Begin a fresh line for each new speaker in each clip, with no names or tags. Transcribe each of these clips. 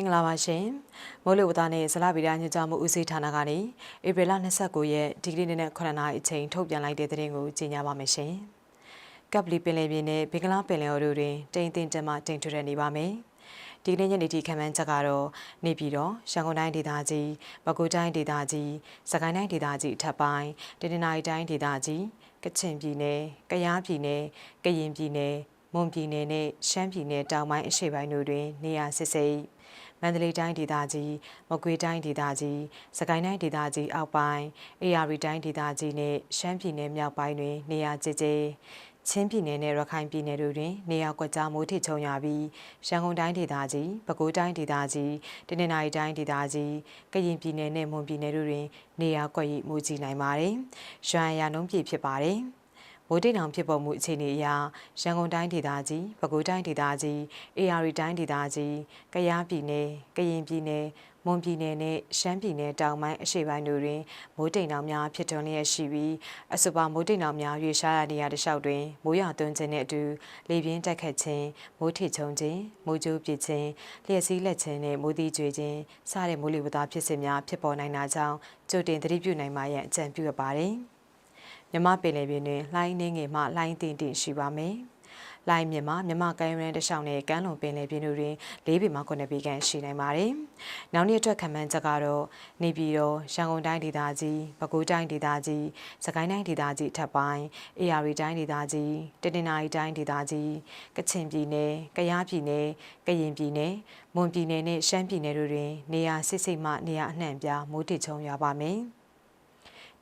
င်္ဂလာပါရှင်မိုးလေဝသနဲ့ဇလဗီဒညွှန်ကြားမှုဦးစီးဌာနကနေဧပြီလ29ရက်ဒီကနေ့နေ့9နာရီအချိန်ထုတ်ပြန်လိုက်တဲ့သတင်းကိုကြီးညာပါမယ်ရှင်ကပ်လီပင်လယ်ပြင်နဲ့ဘင်္ဂလားပင်လယ်အော်တို့တွင်တိမ်တင်တမတိမ်ထွတ်နေပါမယ်ဒီကနေ့ညနေထိခံမှန်းချက်ကတော့နေပြည်တော်ရန်ကုန်တိုင်းဒေသကြီးပဲခူးတိုင်းဒေသကြီးစကိုင်းတိုင်းဒေသကြီးအထက်ပိုင်းတနင်္သာရီတိုင်းဒေသကြီးကချင်ပြည်နယ်ကယားပြည်နယ်ကရင်ပြည်နယ်မွန်ပြည်နယ်နဲ့ရှမ်းပြည်နယ်တောင်ပိုင်းအရှေ့ပိုင်းတို့တွင်နေရာစစ်စိပ် မန္တလေးတိုင်းဒေသကြီးမကွေးတိုင်းဒေသကြီးစကိုင်းတိုင်းဒေသကြီးအောက်ပိုင်းအေရရီတိုင်းဒေသကြီးနဲ့ရှမ်းပြည်နယ်မြောက်ပိုင်းတွင် နေရာကျကျချင်းပြည်နယ်နဲ့ရခိုင်ပြည်နယ်တို့တွင် နေရာကွက်ကြားမိုးထစ်ချုံရပြီးရန်ကုန်တိုင်းဒေသကြီးပဲခူးတိုင်းဒေသကြီးတနင်္သာရီတိုင်းဒေသကြီးကရင်ပြည်နယ်နဲ့မွန်ပြည်နယ်တို့တွင် နေရာကွက်ရိမိုးကြီးနိုင်ပါတယ်။ရွှမ်းရနှုံးပြည့်ဖြစ်ပါတယ်။ မိုးတိတ်တောင်ဖြစ်ပေါ်မှုအခြေအနေအရရန်ကုန်တိုင်းဒေသကြီး၊ပဲခူးတိုင်းဒေသကြီး၊အေရီတိုင်းဒေသကြီး၊ကယားပြည်နယ်၊ကရင်ပြည်နယ်၊မွန်ပြည်နယ်နဲ့ရှမ်းပြည်နယ်တောင်ပိုင်းအရှေ့ပိုင်းတို့တွင်မိုးတိမ်တောင်များဖြစ်ထွန်းလျက်ရှိပြီးအဆိုပါမိုးတိမ်တောင်များရွေရှားရနေရာတစ်လျှောက်တွင်မိုးရွာသွန်းခြင်းနှင့်အတူလေပြင်းတိုက်ခတ်ခြင်းမိုးထစ်ချုံခြင်းမိုးကြိုးပစ်ခြင်းလျှက်စီးလက်ခြင်းနှင့်မိုးသီးကျွေခြင်းစတဲ့မိုးလေဝသဖြစ်စဉ်များဖြစ်ပေါ်နိုင်တာကြောင့်ကြိုတင်သတိပြုနိုင်မှရန်အကြံပြုရပါသည်။ မြမပင်လယ်ပြင်တွင်လှိုင်းနှင်းငယ်မှလှိုင်းတင်တင်ရှိပါမယ်။လိုင်းမြမမြမကမ်းရန်တလျှောက်နဲ့ကမ်းလွန်ပင်လယ်ပြင်တို့တွင်၄ပေမှ9ပေခန့်ရှိနိုင်ပါတယ်။နောက်နေ့အတွက်ခံမှန်းချက်ကတော့နေပြည်တော်ရန်ကုန်တိုင်းဒေသကြီး၊ပဲခူးတိုင်းဒေသကြီး၊စကိုင်းတိုင်းဒေသကြီးထပ်ပိုင်း၊အေရီတိုင်းဒေသကြီး၊တနင်္သာရီတိုင်းဒေသကြီး၊ကချင်ပြည်နယ်၊ကယားပြည်နယ်၊ကရင်ပြည်နယ်၊မွန်ပြည်နယ်နဲ့ရှမ်းပြည်နယ်တို့တွင်နေရာစစ်စိတ်မှနေရာအနှံ့ပြားမိုးတိချုံရွာပါမယ်။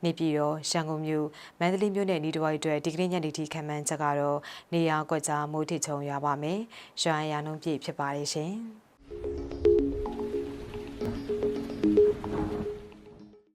နေပြည်တော်ရန်ကုန်မြို့မန္တလေးမြို့နဲ့ဤတဝိုက်အတွက်ဒီကနေ့ညနေထိခံမှန်းချက်ကတော့နေရာကွက်ကြားမိုးထစ်ချုံရွာပါမယ်။ရွာရနှုံးပြည့်ဖြစ်ပါရဲ့ရှင်။